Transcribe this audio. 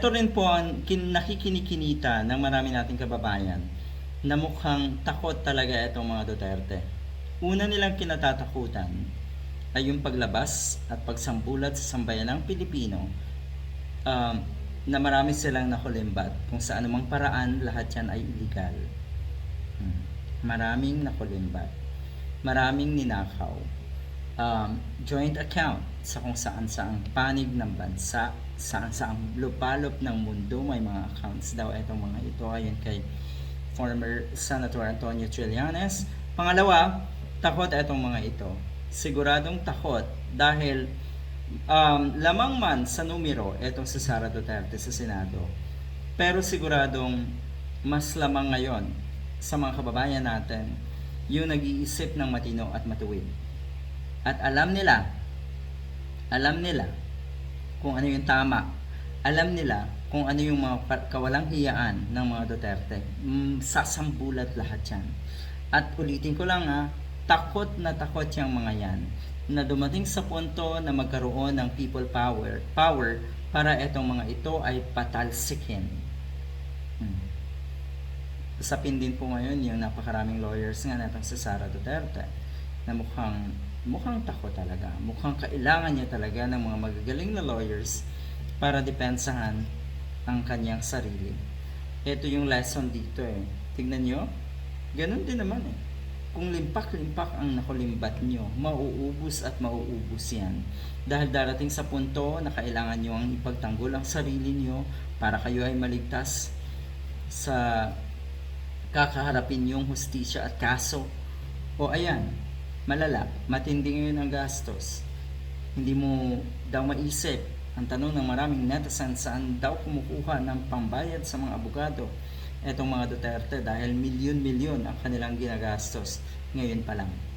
Ito rin po ang kin- nakikinikinita ng marami nating kababayan na mukhang takot talaga itong mga Duterte. Una nilang kinatatakutan ay yung paglabas at pagsambulat sa sambayanang Pilipino um, na marami silang nakulimbat kung sa anumang paraan lahat yan ay illegal. Hmm. Maraming nakulimbat. Maraming ninakaw. Um, joint account sa kung saan saang panig ng bansa, saan saang lupalop ng mundo may mga accounts daw itong mga ito ayon kay former Senator Antonio Trillanes. Pangalawa, takot itong mga ito. Siguradong takot dahil um, lamang man sa numero itong si Sara Duterte sa Senado. Pero siguradong mas lamang ngayon sa mga kababayan natin yung nag-iisip ng matino at matuwid. At alam nila, alam nila kung ano yung tama. Alam nila kung ano yung mga kawalang hiyaan ng mga Duterte. Mm, sasambulat lahat yan. At ulitin ko lang ha, takot na takot yung mga yan na dumating sa punto na magkaroon ng people power power para etong mga ito ay patalsikin. Hmm. Usapin din po ngayon yung napakaraming lawyers nga natang si Sara Duterte na mukhang mukhang takot talaga. Mukhang kailangan niya talaga ng mga magagaling na lawyers para depensahan ang kanyang sarili. Ito yung lesson dito eh. Tignan nyo, ganun din naman eh. Kung limpak-limpak ang nakulimbat nyo, mauubos at mauubos yan. Dahil darating sa punto na kailangan nyo ang ipagtanggol ang sarili nyo para kayo ay maligtas sa kakaharapin yung hustisya at kaso. O ayan, malala, matindi ngayon ang gastos. Hindi mo daw maisip ang tanong ng maraming netizens saan daw kumukuha ng pambayad sa mga abogado etong mga Duterte dahil milyon-milyon ang kanilang ginagastos ngayon pa lang.